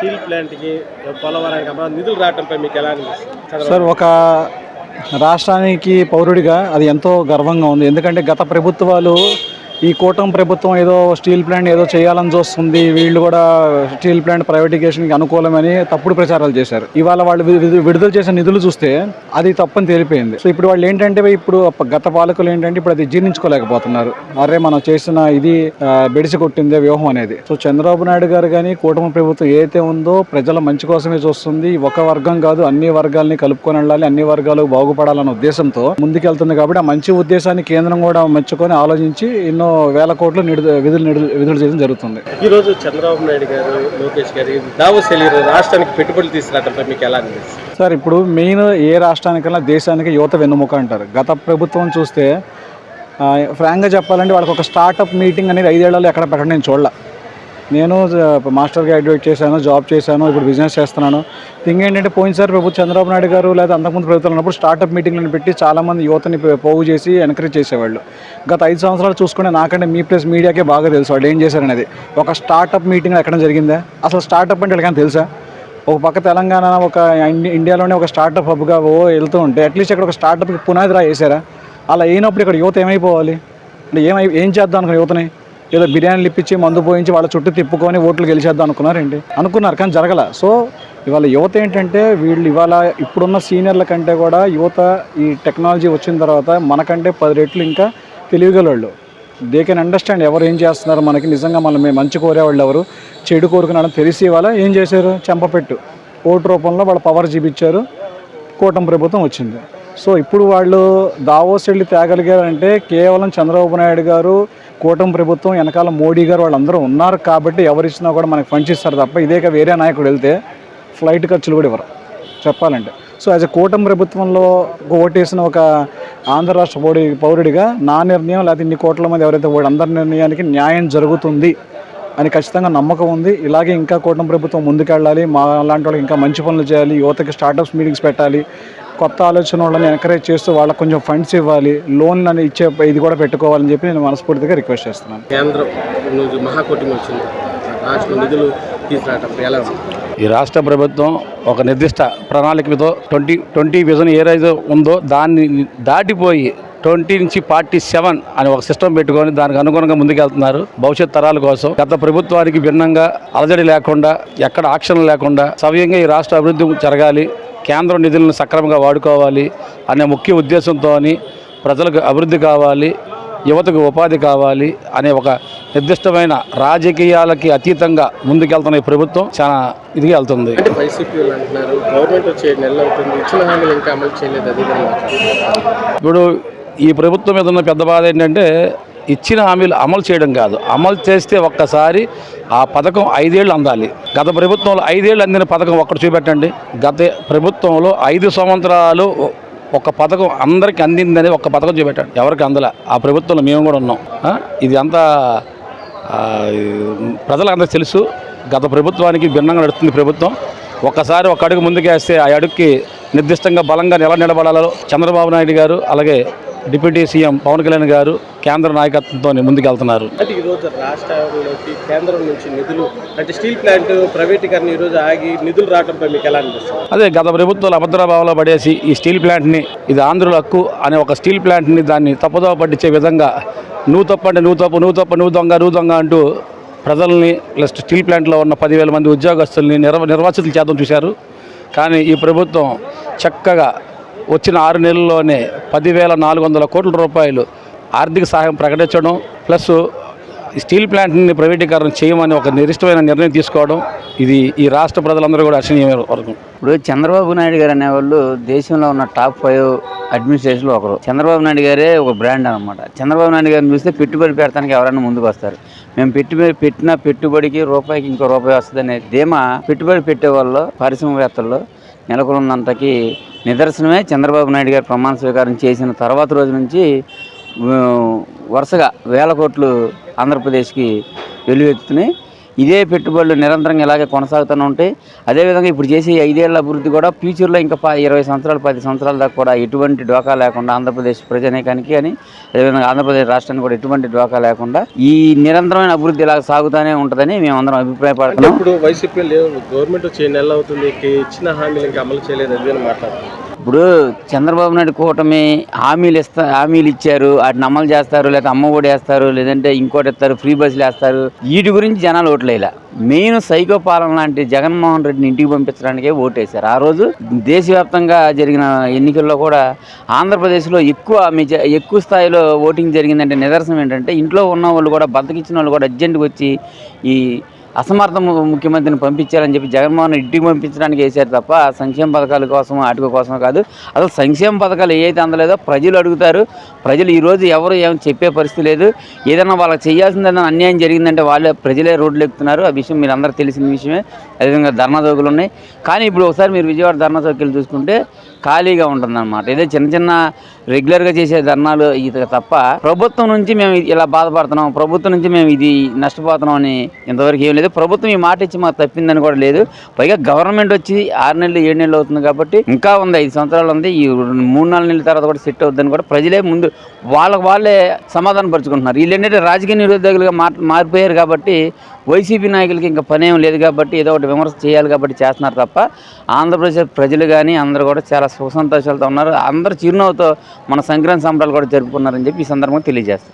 Steel ప్లాంట్కి పోలవరానికి అమరావతి నిధులు రావడంపై మీకు ఎలా అనిపిస్తుంది? సార్ ఒక రాష్ట్రానికి పౌరుడిగా అది ఎంతో గర్వంగా ఉంది. ఎందుకంటే గత ప్రభుత్వాలు ఈ కూటమి ప్రభుత్వం ఏదో స్టీల్ ప్లాంట్ ఏదో చేయాలని చూస్తుంది. వీళ్ళు కూడా స్టీల్ ప్లాంట్ ప్రైవేటికేషన్కి అనుకూలమని తప్పుడు ప్రచారాలు చేశారు. ఇవాళ వాళ్ళు విడుదల చేసిన నిధులు చూస్తే అది తప్పని తేలిపోయింది. సో ఇప్పుడు వాళ్ళు ఏంటంటే ఇప్పుడు గత పాలకులు ఏంటంటే ఇప్పుడు అది జీర్ణించుకోలేకపోతున్నారు. అరే మనం చేసిన ఇది బెడిసి కొట్టిందే వ్యూహం అనేది. సో చంద్రబాబు నాయుడు గారు కానీ కూటమి ప్రభుత్వం ఏదైతే ఉందో ప్రజల మంచి కోసమే చూస్తుంది. ఒక వర్గం కాదు అన్ని వర్గాల్ని కలుపుకొని వెళ్ళాలి అన్ని వర్గాలు బాగుపడాలన్న ఉద్దేశంతో ముందుకెళ్తుంది కాబట్టి ఆ మంచి ఉద్దేశాన్ని కేంద్రం కూడా మెచ్చుకొని ఆలోచించి ఎన్నో వేల కోట్లు నిడు- విధులు విడుదల చేయడం జరుగుతుంది. ఈ రోజు చంద్రబాబు నాయుడు గారు లోకేష్ గారు దావోస్ రాష్ట్రానికి పెట్టుబడులు తీసుకురావడంపై మీకు ఎలా అనిపిస్తుంది? సార్ ఇప్పుడు మెయిన్ ఏ రాష్ట్రానికైనా దేశానికి యువత వెన్నుముక అంటారు. గత ప్రభుత్వం చూస్తే ఫ్రాంక్గా చెప్పాలంటే వాళ్ళకి ఒక స్టార్టప్ మీటింగ్ అనేది ఐదేళ్ళలో ఎక్కడ పెట్టడం నేను చూడలే. నేను మాస్టర్గా మాస్టర్ గ్రాడ్యుయేట్ చేశాను జాబ్ చేశాను ఇప్పుడు బిజినెస్ చేస్తున్నాను. థింగ్ ఏంటంటే పోయినసారి ప్రభుత్వం చంద్రబాబు నాయుడు గారు లేదా అంతకుముందు ప్రభుత్వం ఉన్నప్పుడు స్టార్టప్ మీటింగ్లను పెట్టి చాలామంది యువతని పో- పోగు చేసి ఎంకరేజ్ చేసేవాళ్ళు. గత ఐదు సంవత్సరాలు చూసుకుంటే నాకంటే మీ ప్లస్ మీడియాకే బాగా తెలుసు వాళ్ళు ఏం చేశారనేది. ఒక స్టార్టప్ మీటింగ్ ఎక్కడ జరిగిందా? అసలు స్టార్టప్ అంటే వీళ్ళకైనా తెలుసా? ఒక పక్క తెలంగాణ ఒక ఇండియాలోనే ఒక స్టార్టప్ హబ్గా ఓ వెళ్తూ ఉంటే అట్లీస్ట్ ఇక్కడ ఒక స్టార్టప్కి పునాది రా వేసారా అలా అయినప్పుడు ఇక్కడ యువత ఏమైపోవాలి? అంటే ఏమై ఏం చేద్దాం అనుకున్న యువతని? ఏదో బిర్యానీలు ఇప్పించి మందు పోయించి వాళ్ళ చుట్టూ తిప్పుకొని ఓట్లు గెలిచేద్దాం అనుకున్నారండి అనుకున్నారు కానీ జరగల. సో ఇవాళ యువత ఏంటంటే వీళ్ళు ఇవాళ ఇప్పుడున్న సీనియర్ల కంటే కూడా యువత ఈ టెక్నాలజీ వచ్చిన తర్వాత మనకంటే పది రెట్లు ఇంకా తెలివిగలవాళ్ళు. దే కెన్ అండర్స్టాండ్ ఎవరు ఏం చేస్తున్నారు మనకి. నిజంగా మనం మేము మంచి కోరేవాళ్ళు ఎవరు? చెడు కోరుకున్నాడని తెలిసి వాళ్ళ ఏం చేశారు? చెంపపెట్టు. ఓటు రూపంలో వాళ్ళ పవర్ చూపించారు. కూటమి ప్రభుత్వం వచ్చింది. సో ఇప్పుడు వాళ్ళు దావోస్ వెళ్ళి తేగలిగారంటే కేవలం చంద్రబాబు నాయుడు గారు కూటమి ప్రభుత్వం వెనకాల మోడీ గారు వాళ్ళందరూ ఉన్నారు కాబట్టి ఎవరిచ్చినా కూడా మనకి ఫండ్స్ ఇస్తారు తప్ప ఇదే వేరే నాయకుడు వెళ్తే ఫ్లైట్ ఖర్చులు కూడా ఇవ్వరు. చెప్పాలంటే. సో యాజ్ అ కూటమి ప్రభుత్వంలో ఓటేసిన ఒక ఆంధ్ర రాష్ట్ర పౌడి పౌరుడిగా నా నిర్ణయం లేకపోతే ఇన్ని కోట్ల మంది ఎవరైతే ఓడి అందరి నిర్ణయానికి న్యాయం జరుగుతుంది అని ఖచ్చితంగా నమ్మకం ఉంది. ఇలాగే ఇంకా కూటమి ప్రభుత్వం ముందుకెళ్ళాలి. మా లాంటి వాళ్ళకి ఇంకా మంచి పనులు చేయాలి. యువతకి స్టార్టప్స్ మీటింగ్స్ పెట్టాలి. కొత్త ఆలోచన వాళ్ళని ఎంకరేజ్ చేస్తూ వాళ్ళకి కొంచెం ఫండ్స్ ఇవ్వాలి లోన్లు అని ఇచ్చే ఇది కూడా పెట్టుకోవాలని చెప్పి నేను మనస్ఫూర్తిగా రిక్వెస్ట్ చేస్తున్నాను. కేంద్రం మహాకూటమి వచ్చింది. రాష్ట్ర నిధులు తీసుకురావడం ఎలా ఉంది? ఈ రాష్ట్ర ప్రభుత్వం ఒక నిర్దిష్ట ప్రణాళికతో ట్వంటీ ట్వంటీ విజన్ ఏ రైజ్ ఉందో దాన్ని దాటిపోయి ట్వంటీ నుంచి ఫార్టీ సెవెన్ అని ఒక సిస్టమ్ పెట్టుకొని దానికి అనుగుణంగా ముందుకెళ్తున్నారు. భవిష్యత్ తరాల కోసం గత ప్రభుత్వానికి భిన్నంగా అలజడి లేకుండా ఎక్కడ ఆక్షన్ లేకుండా సవ్యంగా ఈ రాష్ట్ర అభివృద్ధి జరగాలి. కేంద్రం నిధులను సక్రమంగా వాడుకోవాలి అనే ముఖ్య ఉద్దేశంతో ప్రజలకు అభివృద్ధి కావాలి యువతకు ఉపాధి కావాలి అనే ఒక నిర్దిష్టమైన రాజకీయాలకి అతీతంగా ముందుకెళ్తున్న ఈ ప్రభుత్వం చాలా ఇదిగా వెళ్తుంది ఇది మాట్లాడుతున్నారు. ఇప్పుడు ఈ ప్రభుత్వం మీద ఉన్న పెద్ద బాధ ఏంటంటే ఇచ్చిన హామీలు అమలు చేయడం కాదు. అమలు చేస్తే ఒక్కసారి ఆ పథకం ఐదేళ్ళు అందాలి. గత ప్రభుత్వంలో ఐదేళ్ళు అందిన పథకం ఒక్కటి చూపెట్టండి. గత ప్రభుత్వంలో ఐదు సంవత్సరాలు ఒక పథకం అందరికి అందిందని ఒక పథకం చూపెట్టాడు. ఎవరికి అందల? ఆ ప్రభుత్వంలో మేము కూడా ఉన్నాం. ఇది అంతా ప్రజలందరూ ప్రజలందరికీ తెలుసు. గత ప్రభుత్వానికి భిన్నంగా నడుస్తుంది ప్రభుత్వం. ఒక్కసారి ఒక అడుగు ముందుకేస్తే ఆ అడుగుకి నిర్దిష్టంగా బలంగా ఎలా నిలబడాలో చంద్రబాబు నాయుడు గారు. అలాగే డిప్యూటీ సీఎం పవన్ కళ్యాణ్ గారు కేంద్ర నాయకత్వంతో ముందుకెళ్తున్నారు. అంటే ఈరోజు రాష్ట్రంలోకి కేంద్రం నుంచి నిధులు అంటే స్టీల్ ప్లాంట్ ప్రైవేటీకరణ ఈరోజు ఆగి నిధులు రావడంపై మీకు ఎలా అనిపిస్తుంది? అదే గత ప్రభుత్వాలు అభద్రభావంలో పడేసి ఈ స్టీల్ ప్లాంట్ని ఇది ఆంధ్రుల హక్కు అనే ఒక స్టీల్ ప్లాంట్ని దాన్ని తప్పుదోవ పట్టించే విధంగా నువ్వు తప్పు అంటే నువ్వు తప్పు నువ్వు తప్పు నువ్వు దొంగ నువ్వు దొంగ అంటూ ప్రజల్ని ప్లస్ స్టీల్ ప్లాంట్లో ఉన్న పదివేల మంది ఉద్యోగస్తుల్ని నిర్వ నిర్వాసితులు చేద్దాం చూశారు. కానీ ఈ ప్రభుత్వం చక్కగా వచ్చిన ఆరు నెలల్లోనే పదివేల నాలుగు వందల కోట్ల రూపాయలు ఆర్థిక సహాయం ప్రకటించడం ప్లస్ స్టీల్ ప్లాంట్ని ప్రైవేటీకరణ చేయమని ఒక నిర్దిష్టమైన నిర్ణయం తీసుకోవడం ఇది ఈ రాష్ట్ర ప్రజలందరూ కూడా అర్చనీయమైన వర్గం ఇప్పుడు చంద్రబాబు నాయుడు గారు అనేవాళ్ళు దేశంలో ఉన్న టాప్ ఫైవ్ అడ్మినిస్ట్రేషన్లో ఒకరు. చంద్రబాబు నాయుడు గారే ఒక బ్రాండ్ అనమాట చంద్రబాబు నాయుడు గారిని చూస్తే పెట్టుబడి పెడతానికి ఎవరైనా ముందుకు వస్తారు. మేము పెట్టుబడి పెట్టిన పెట్టుబడికి రూపాయికి ఇంకో రూపాయి వస్తుందనే ధీమా పెట్టుబడి పెట్టే వాళ్ళు పారిశ్రామికవేత్తల్లో నెలకొన్నంతకి నిదర్శనమే చంద్రబాబు నాయుడు గారు ప్రమాణ స్వీకారం చేసిన తర్వాత రోజు నుంచి వరుసగా వేల కోట్లు ఆంధ్రప్రదేశ్కి వెలువెత్తుతున్నాయి ఇదే పెట్టుబడులు నిరంతరంగా ఇలాగే కొనసాగుతూనే ఉంటాయి. అదేవిధంగా ఇప్పుడు చేసే ఐదేళ్ళ అభివృద్ధి కూడా ఫ్యూచర్లో ఇంకా ఇరవై సంవత్సరాలు పది సంవత్సరాల దాకా కూడా ఎటువంటి డోకా లేకుండా ఆంధ్రప్రదేశ్ ప్రజానీకానికి అని అదేవిధంగా ఆంధ్రప్రదేశ్ రాష్ట్రానికి కూడా ఎటువంటి డోకా లేకుండా ఈ నిరంతరమైన అభివృద్ధి ఇలా సాగుతూనే ఉంటుందని మేము అందరం అభిప్రాయపడుతున్నాం. ఇప్పుడు వైసీపీ గవర్నమెంట్ వచ్చి నెల అవుతుంది ఇచ్చిన హామీలు ఇంకా అమలు చేయలేదు అది మాట్లాడుతున్నాం ఇప్పుడు చంద్రబాబు నాయుడు కూటమి హామీలు ఇస్తా హామీలు ఇచ్చారు. వాటిని అమలు చేస్తారు. లేదా అమ్మ ఒడి వేస్తారు. లేదంటే ఇంకోటి ఇస్తారు ఫ్రీ బస్సులు వేస్తారు. వీటి గురించి జనాలు ఓట్లేలా. మెయిన్ సైకో పాలన లాంటి జగన్మోహన్ రెడ్డిని ఇంటికి పంపించడానికే ఓటేశారు. ఆ రోజు దేశవ్యాప్తంగా జరిగిన ఎన్నికల్లో కూడా ఆంధ్రప్రదేశ్లో ఎక్కువ మెజ ఎక్కువ స్థాయిలో ఓటింగ్ జరిగిందంటే నిదర్శనం ఏంటంటే ఇంట్లో ఉన్న వాళ్ళు కూడా బతకిచ్చిన వాళ్ళు కూడా అర్జెంట్గా వచ్చి ఈ అసమర్థ ముఖ్యమంత్రిని పంపించారని చెప్పి జగన్మోహన్ ఇంటికి పంపించడానికి వేశారు తప్ప సంక్షేమ పథకాల కోసం వాటి కోసం కాదు. అసలు సంక్షేమ పథకాలు ఏవైతే అందలేదో ప్రజలు అడుగుతారు. ప్రజలు ఈరోజు ఎవరు ఏం చెప్పే పరిస్థితి లేదు. ఏదైనా వాళ్ళకి చేయాల్సిందన్న అన్యాయం జరిగిందంటే వాళ్ళే ప్రజలే రోడ్లు ఎక్కుతున్నారు. ఆ విషయం మీరు అందరూ తెలిసిన విషయమే. అదేవిధంగా ధర్నా చౌకులు ఉన్నాయి. కానీ ఇప్పుడు ఒకసారి మీరు విజయవాడ ధర్నా చౌకీలు చూసుకుంటే ఖాళీగా ఉంటుందన్నమాట. ఇదే చిన్న చిన్న రెగ్యులర్గా చేసే ధర్నాలు ఇది తప్ప ప్రభుత్వం నుంచి మేము ఇలా బాధపడుతున్నాం ప్రభుత్వం నుంచి మేము ఇది నష్టపోతున్నాం అని ఇంతవరకు ఏం లేదు. ప్రభుత్వం ఈ మాట ఇచ్చి మాకు తప్పిందని కూడా లేదు. పైగా గవర్నమెంట్ వచ్చి ఆరు నెలలు ఏడు నెలలు అవుతుంది కాబట్టి ఇంకా ఉంది ఐదు సంవత్సరాలు ఉంది. ఈ మూడు నాలుగు నెలల తర్వాత కూడా సెట్ అవుతుందని కూడా ప్రజలే ముందు వాళ్ళకి వాళ్ళే సమాధానం పరుచుకుంటున్నారు వీళ్ళు ఏంటంటే రాజకీయ నిరుద్యోగులుగా మారిపోయారు కాబట్టి వైసీపీ నాయకులకి ఇంకా పని ఏం లేదు కాబట్టి ఏదో ఒకటి విమర్శ చేయాలి కాబట్టి చేస్తున్నారు తప్ప ఆంధ్రప్రదేశ్ ప్రజలు కానీ అందరూ కూడా చాలా సుఖ సంతోషాలతో ఉన్నారు. అందరూ చిరునవ్వుతో మన సంక్రాంతి సంబరాలు కూడా జరుపుకున్నారని చెప్పి ఈ సందర్భంగా తెలియజేస్తారు